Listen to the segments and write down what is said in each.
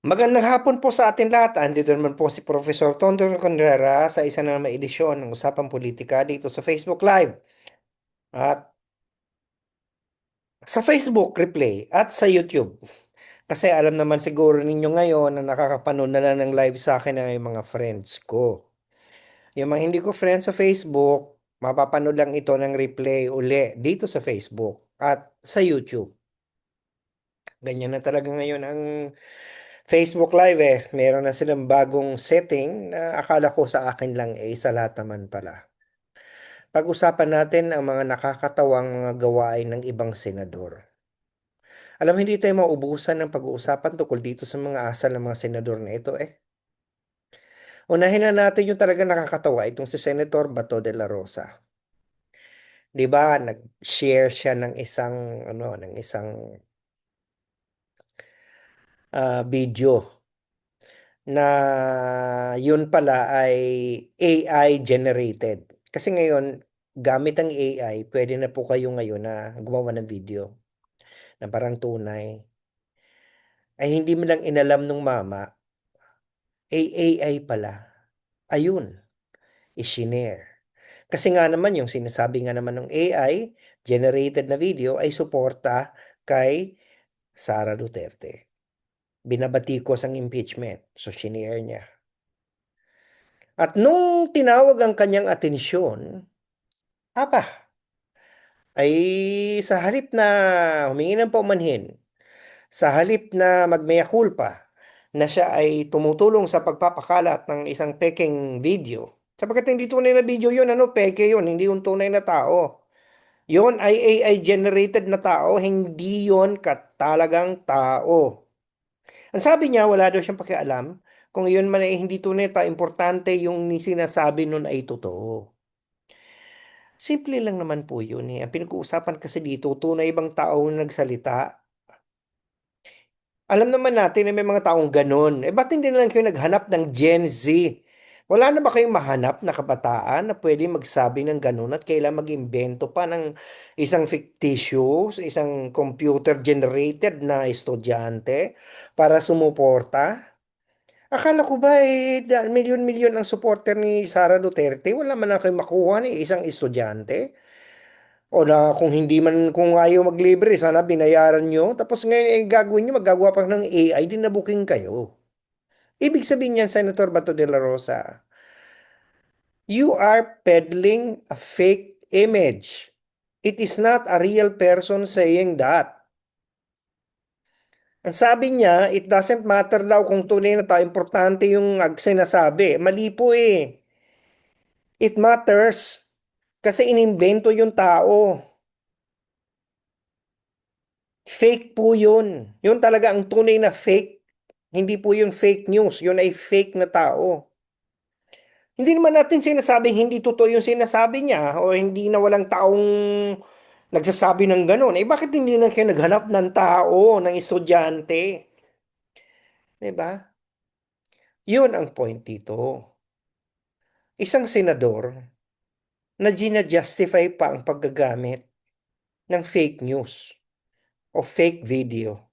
Magandang hapon po sa atin lahat. Andito naman po si Professor Tondo Conrera sa isa na naman edisyon ng Usapang Politika dito sa Facebook Live. At sa Facebook Replay at sa YouTube. Kasi alam naman siguro ninyo ngayon na nakakapanood na lang ng live sa akin ng mga friends ko. Yung mga hindi ko friends sa Facebook, mapapanood lang ito ng replay uli dito sa Facebook at sa YouTube. Ganyan na talaga ngayon ang Facebook Live eh. Meron na silang bagong setting na akala ko sa akin lang eh, sa lahat naman pala. Pag-usapan natin ang mga nakakatawang mga gawain ng ibang senador. Alam, hindi tayo maubusan ng pag-uusapan tungkol dito sa mga asal ng mga senador na ito eh. Unahin na natin yung talaga nakakatawa, itong si Senator Bato de la Rosa. 'Di ba, nag-share siya ng isang ano, ng isang uh, video na yun pala ay AI generated. Kasi ngayon, gamit ang AI, pwede na po kayo ngayon na gumawa ng video na parang tunay. Ay hindi mo lang inalam nung mama, ay AI pala. Ayun, isinare. Kasi nga naman yung sinasabi nga naman ng AI, generated na video ay suporta kay Sara Duterte binabatikos ang impeachment. So, shinare niya. At nung tinawag ang kanyang atensyon, aba, ay sa halip na humingi ng paumanhin, sa halip na magmaya culpa, na siya ay tumutulong sa pagpapakalat ng isang peking video. Sapagkat hindi tunay na video yun, ano, peke yun, hindi yung tunay na tao. Yon ay AI generated na tao, hindi yon katalagang tao. Ang sabi niya, wala daw siyang pakialam kung iyon man ay hindi tunay ta importante yung sinasabi nun ay totoo. Simple lang naman po yun eh. Ang pinag-uusapan kasi dito, tunay bang tao nagsalita? Alam naman natin na may mga taong ganun. Eh, ba't hindi na lang kayo naghanap ng Gen Z? Wala na ba kayong mahanap na kabataan na pwede magsabi ng ganun at kailan mag-imbento pa ng isang fictitious, isang computer-generated na estudyante para sumuporta? Akala ko ba eh, milyon-milyon ang supporter ni Sara Duterte, wala man na kayo makuha ni isang estudyante? O na kung hindi man, kung ayaw maglibre, sana binayaran nyo. Tapos ngayon eh, gagawin nyo, maggagawa pa ng AI, din na booking kayo. Ibig sabihin niyan, Senator Bato de la Rosa, you are peddling a fake image. It is not a real person saying that. Ang sabi niya, it doesn't matter daw kung tunay na tao, importante yung sinasabi. Mali po eh. It matters kasi inimbento yung tao. Fake po yun. Yun talaga ang tunay na fake hindi po yun fake news, yun ay fake na tao. Hindi naman natin sinasabing hindi totoo yung sinasabi niya o hindi na walang taong nagsasabi ng ganun. Eh bakit hindi na kayo naghanap ng tao, ng estudyante? Diba? Yun ang point dito. Isang senador na gina-justify pa ang paggagamit ng fake news o fake video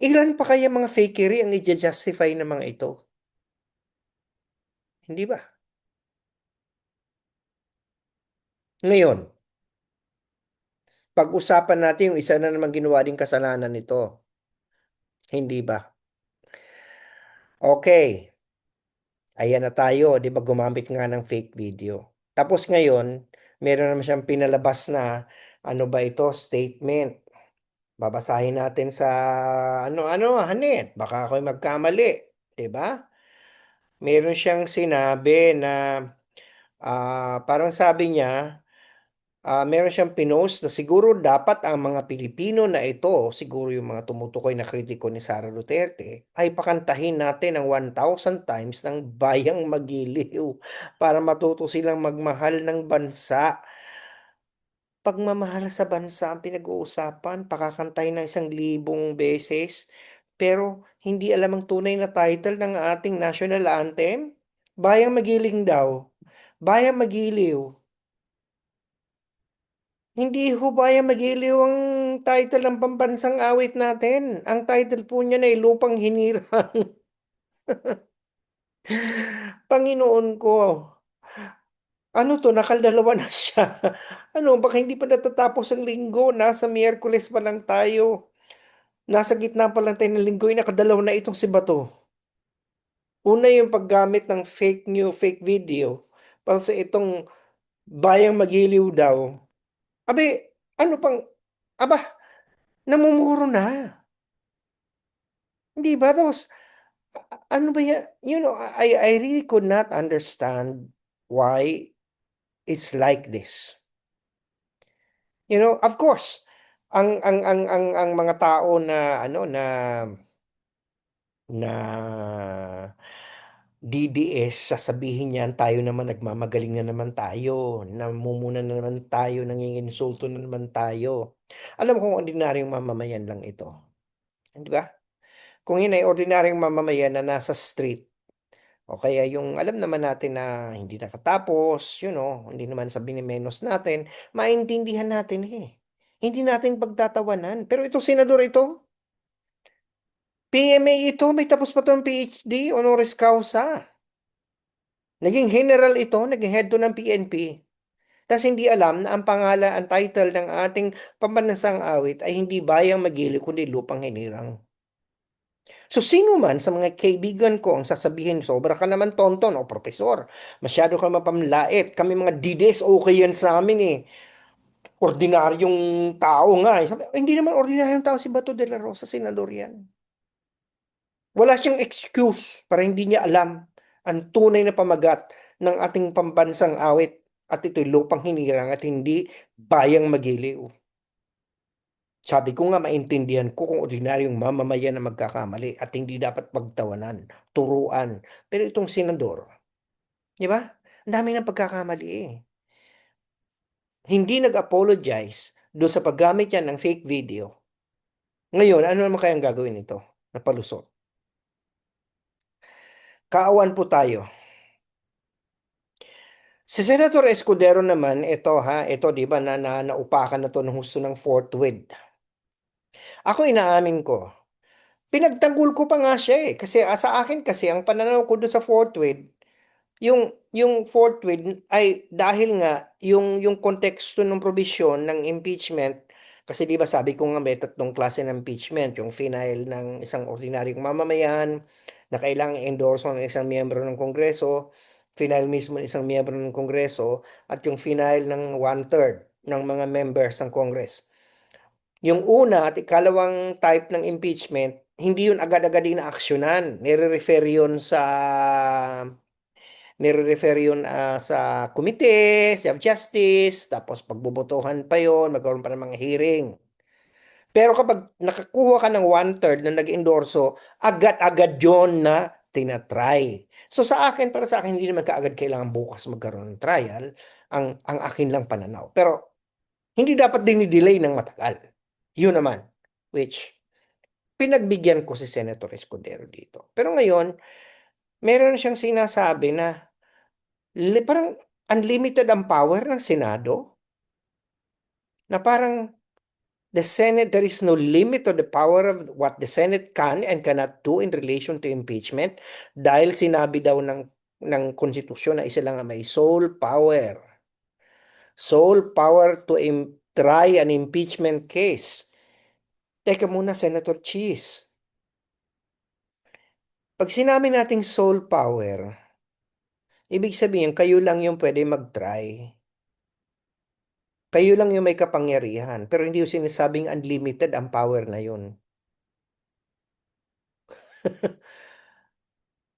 Ilan pa kaya mga fakery ang i-justify ng mga ito? Hindi ba? Ngayon, pag-usapan natin yung isa na naman ginawa din kasalanan nito. Hindi ba? Okay. Ayan na tayo, di ba gumamit nga ng fake video. Tapos ngayon, meron naman siyang pinalabas na, ano ba ito, statement Babasahin natin sa ano-ano, Hanet, baka ako'y magkamali, 'di ba? Meron siyang sinabi na uh, parang sabi niya, uh, meron siyang pinost na siguro dapat ang mga Pilipino na ito, siguro yung mga tumutukoy na kritiko ni Sara Duterte, ay pakantahin natin ng 1,000 times ng bayang magiliw para matuto silang magmahal ng bansa pagmamahal sa bansa ang pinag-uusapan, pakakantahin ng isang libong beses, pero hindi alam ang tunay na title ng ating national anthem? Bayang Magiling daw. Bayang Magiliw. Hindi ho Bayang Magiliw ang title ng pambansang awit natin. Ang title po niyan ay Lupang Hinirang. Panginoon ko. Ano 'to, nakaldalawa na siya. Ano, baka hindi pa natatapos ang linggo, nasa Miyerkules pa lang tayo. Nasa gitna pa lang tayo ng linggo, eh, nakadalawa na itong si Bato. Una yung paggamit ng fake new fake video para sa itong bayang magiliw daw. Abe, ano pang aba, namumuro na. Hindi ba? Tapos, ano ba ya you know, I I really could not understand why it's like this. You know, of course, ang ang ang ang ang mga tao na ano, na na DDS sasabihin niyan, tayo naman nagmamagaling na naman tayo, namumuna na naman tayo, nanginginsulto na naman tayo. Alam mo kung ordinaryong mamamayan lang ito, hindi ba? Kung yun ay ordinaryong mamamayan na nasa street, o kaya yung alam naman natin na hindi nakatapos, you know, hindi naman sa binimenos natin, maintindihan natin, eh. Hindi natin pagtatawanan, pero itong senador ito PMA ito, may tapos pa 'tong PhD, honoris causa. Naging general ito, naging head 'to ng PNP. Tas hindi alam na ang pangalan ang title ng ating pambansang awit ay hindi Bayang Magiliw kundi Lupang Hinirang. So, sino man sa mga kaibigan ko ang sasabihin, "Sobra ka naman tonton o propesor, masyado kang mapanlait, kami mga DDS okey yan sa'min, eh, ordinaryong tao nga, eh." Sabi hindi naman ordinaryong tao si Bato de la Rosa, senador yan. Wala siyang excuse para hindi niya alam ang tunay na pamagat ng ating pambansang awit at ito'y Lupang Hinirang at hindi Bayang Magiliw. Sabi ko nga maintindihan ko kung ordinaryong mamamayan ang magkakamali at hindi dapat pagtawanan, turuan. Pero itong senador, 'di ba? Ang dami ng pagkakamali, eh. Hindi nag-apologize dun sa paggamit niya ng fake video. Ngayon, ano naman kayang gagawin nito na palusot? Kaawan po tayo. Si Senator Escudero naman, ito ha, ito 'di ba na na naupakan na 'to ng husto ng fourth wheel. Ako inaamin ko, pinagtanggol ko pa nga siya, eh, kasi, ah, sa akin kasi ang pananaw ko dun sa fourth wheel, yung yung fourth wheel ay dahil nga yung yung konteksto ng probisyon ng impeachment kasi 'di ba sabi ko nga may tatlong klase ng impeachment, yung final ng isang ordinaryong mamamayan na kailangang i-endorso ng isang miyembro ng Kongreso, final mismo ng isang miyembro ng Kongreso at yung final ng one-third ng mga members ng Congress. Yung una at ikalawang type ng impeachment, hindi yun agad-agad inaaksiyunan, nire-refer yun sa nire-refer yun, ah, sa komite, sa justice, tapos pagbobotohan pa yun, magkaroon pa ng mga hearing. Pero kapag nakakuha ka ng one-third na nag-endorso, agad-agad yun na tina-try. So, sa akin, para sa akin, hindi naman kaagad kailangan bukas magkaroon ng trial, ang ang akin lang pananaw. Pero hindi dapat dini-delay ng matagal. Yun naman, which pinagbigyan ko si Senator Escudero dito. Pero ngayon, meron siyang sinasabi na parang unlimited ang power ng Senado. Na parang the Senate, there is no limit to the power of what the Senate can and cannot do in relation to impeachment dahil sinabi daw ng ng konstitusyon na isa lang ang may sole power. Sole power to im try an impeachment case. Teka muna, Senator Cheese. Pag sinabi nating sole power, ibig sabihin kayo lang yung pwede mag-try. Kayo lang yung may kapangyarihan, pero hindi yung sinasabing unlimited ang power na yun.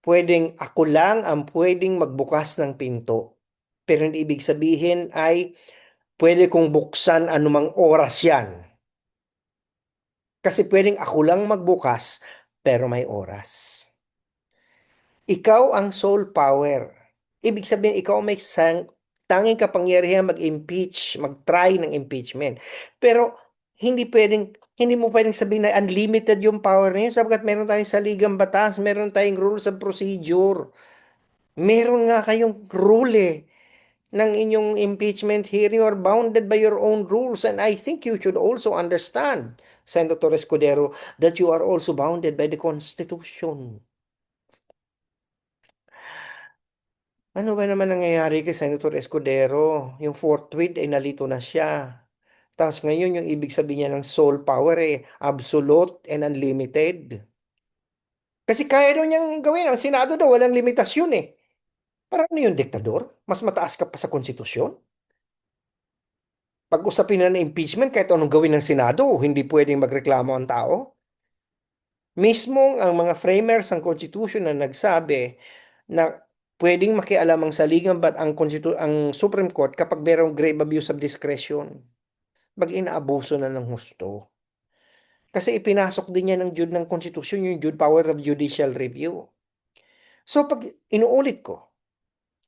Puwedeng ako lang ang puwedeng magbukas ng pinto, pero hindi ibig sabihin ay puwede kong buksan anumang oras yan. Kasi puwedeng ako lang magbukas, pero may oras. Ikaw ang sole power. Ibig sabihin ikaw may sang tanging kapangyarihan mag-impeach, mag-try ng impeachment. Pero hindi puwedeng hindi mo puwedeng sabihin na unlimited yung power yun sapagkat meron tayong saligang batas, meron tayong rules of procedure. Meron nga kayong rule, eh. Ng inyong impeachment hearing are bounded by your own rules and I think you should also understand, Senator Escudero, that you are also bounded by the Constitution. Ano ba naman nangyayari kay Senator Escudero? Yung fourth tweet ay nalito na siya. Tapos ngayon yung ibig sabihin niya ng soul power eh, absolute and unlimited. Kasi kaya daw niyang gawin. Ang Senado daw walang limitasyon eh. Parang ano yung diktador? Mas mataas ka pa sa konstitusyon? Pag usapin na ng impeachment, kahit anong gawin ng Senado, hindi pwedeng magreklamo ang tao. Mismong ang mga framers ng Constitution na nagsabi na pwedeng makialam ang saligang bat ang, Constitu- ang Supreme Court kapag mayroong grave abuse of discretion. Pag inaabuso na ng husto. Kasi ipinasok din niya ng Jude ng Constitution yung Jude Power of Judicial Review. So pag inuulit ko,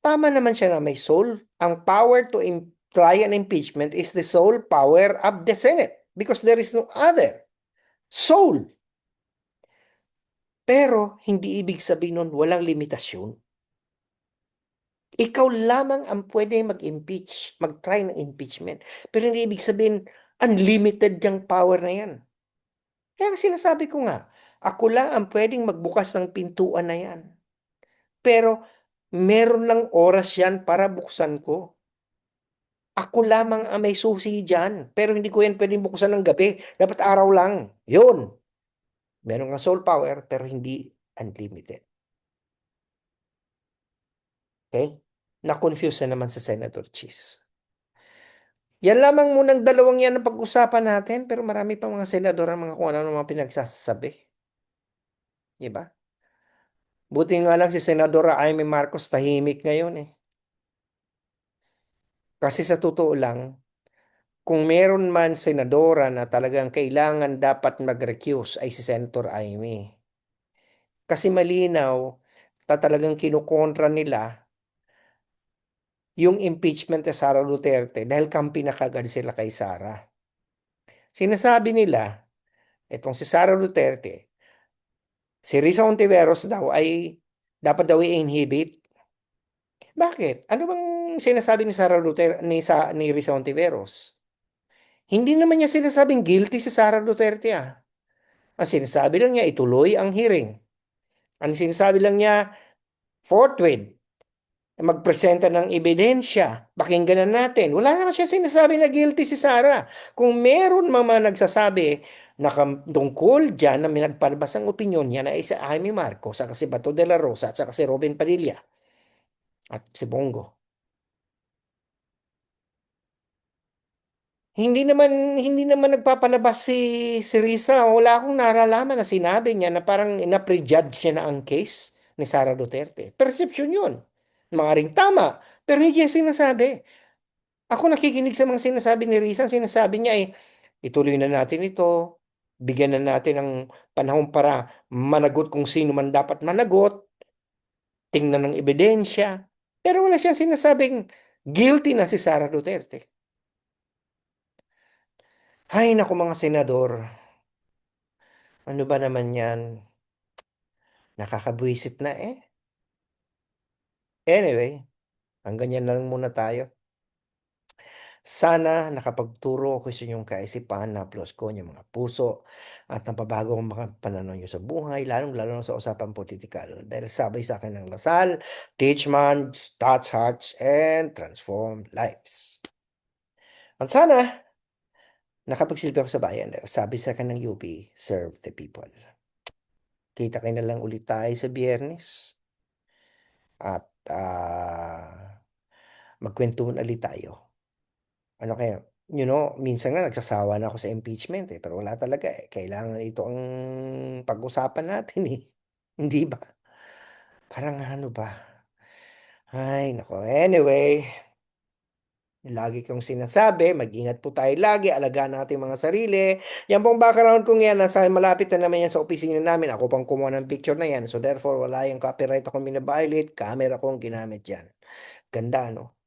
tama naman siya na may soul. Ang power to try an impeachment is the sole power of the Senate because there is no other. Soul. Pero hindi ibig sabihin nun walang limitasyon. Ikaw lamang ang pwede mag-impeach, mag-try ng impeachment. Pero hindi ibig sabihin unlimited yung power na yan. Kaya sinasabi ko nga, ako lang ang pwedeng magbukas ng pintuan na yan. Pero meron lang oras yan para buksan ko. Ako lamang ang may susi dyan. Pero hindi ko yan pwedeng buksan ng gabi. Dapat araw lang. Yun. Meron nga soul power pero hindi unlimited. Okay? Na-confuse na naman sa Senator Cheese. Yan lamang munang dalawang yan ang pag-usapan natin pero marami pa mga senador ang mga kung ano mga pinagsasabi. Diba? Buti nga lang si Senadora Amy Marcos tahimik ngayon eh. Kasi sa totoo lang, kung meron man senadora na talagang kailangan dapat mag-recuse ay si Senator Amy. Kasi malinaw, ta talagang kinukontra nila yung impeachment ni Sara Duterte dahil kampi na kagad sila kay Sara. Sinasabi nila, itong si Sara Duterte, si Risa Ontiveros daw ay dapat daw i-inhibit. Bakit? Ano bang sinasabi ni Sara Duterte ni, sa, ni Risa Ontiveros? Hindi naman niya sinasabing guilty si Sara Duterte ah. Ang sinasabi lang niya ituloy ang hearing. Ang sinasabi lang niya forthwith magpresenta ng ebidensya, pakinggan na natin. Wala naman siya sinasabi na guilty si Sara. Kung meron mga nagsasabi na tungkol dyan na may nagpalabas ng opinyon niya na isa Jaime Marcos, saka si Bato de la Rosa, at saka si Robin Padilla, at si Bongo. Hindi naman hindi naman nagpapalabas si si Risa. Wala akong naralaman na sinabi niya na parang ina-prejudge niya na ang case ni Sara Duterte. Perception 'yun. Maaring tama, pero hindi niya sinasabi. Ako nakikinig sa mga sinasabi ni Risa, sinasabi niya ay ituloy na natin ito, bigyan na natin ng panahon para managot kung sino man dapat managot, tingnan ng ebidensya. Pero wala siyang sinasabing guilty na si Sara Duterte. Ay, naku mga senador. Ano ba naman yan? Nakakabwisit na eh. Anyway, hanggang yan lang muna tayo. Sana nakapagturo ako sa inyong kaisipan na plus ko yung mga puso at napabago ang mga pananaw nyo sa buhay, lalong-lalo sa usapan politikal. Dahil sabay sa akin ng lasal, teach minds, touch hearts, and transform lives. At sana, nakapagsilbi ako sa bayan. Sabi sa akin ng UP, serve the people. Kita kayo na lang ulit tayo sa biyernes. At uh, magkwentuhan ulit tayo. Ano kaya, you know, minsan nga nagsasawa na ako sa impeachment eh, pero wala talaga eh. Kailangan ito ang pag-usapan natin eh. Hindi ba? Parang ano ba? Ay, nako. Anyway, lagi kong sinasabi, mag-ingat po tayo lagi, alagaan natin mga sarili. Yan pong background kong yan, nasa malapit na naman yan sa opisina namin. Ako pang kumuha ng picture na yan. So therefore, wala yung copyright akong binabiolate. Camera kong ginamit yan. Ganda, no?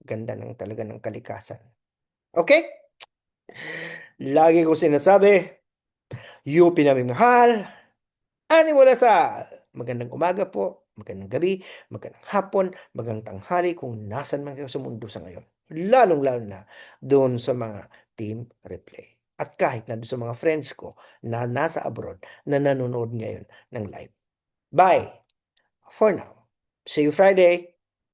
Ganda ng talaga ng kalikasan. Okay? Lagi kong sinasabi, UP namin mahal. Ani mula sa magandang umaga po. magandang gabi, magandang hapon, magandang tanghali kung nasaan man kayo sa mundo sa ngayon. Lalong-lalo na doon sa mga team replay. At kahit na sa mga friends ko na nasa abroad na nanonood ngayon ng live. Bye for now. See you Friday.